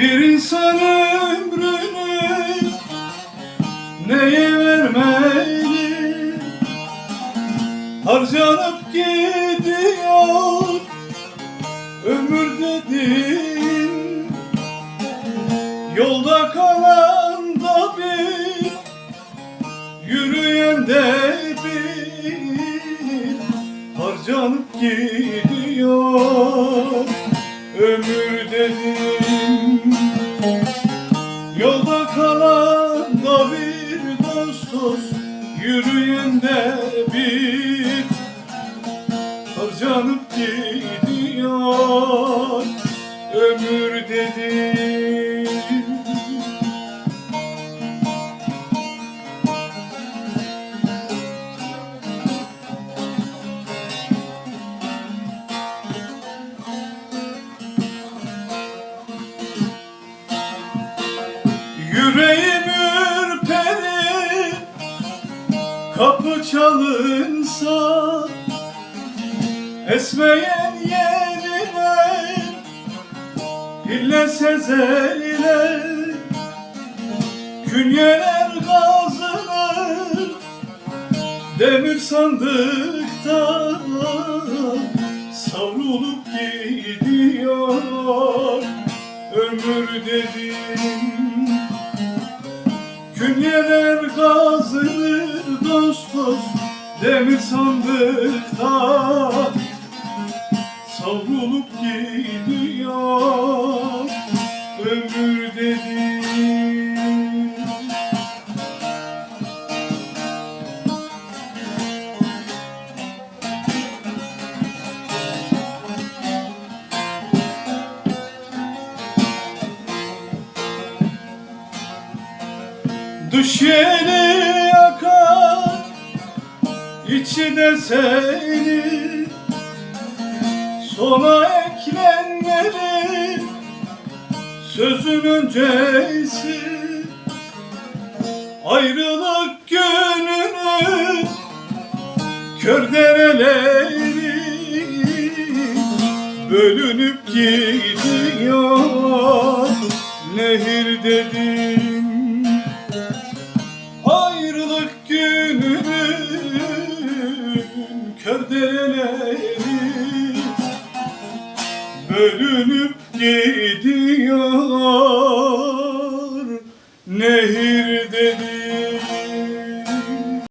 İnsan ömrünü neye vermeli? Harcanıp gidiyor ömür dedin Yolda kalan da bir Yürüyen de bir. Harcanıp gidiyor Ömür kalan da bir dost dost Yürüyen de bir Harcanıp gidiyor. Ömür dedim Kapı çalınsa Esmeyen yerine Dille sezeriler Künyeler kazınır Demir sandıkta Savrulup gidiyor Ömür dedim Künyeler kazınır dost dost Demir sandıkta. Savrulup gidiyor Ömür Dış yeri yakar içi de seni. Sona eklenmeli Sözün öncesi. Ayrılık gününü Kör dereleri Bölünüp gidiyor. Nehir dedim Bölünüp gidiyor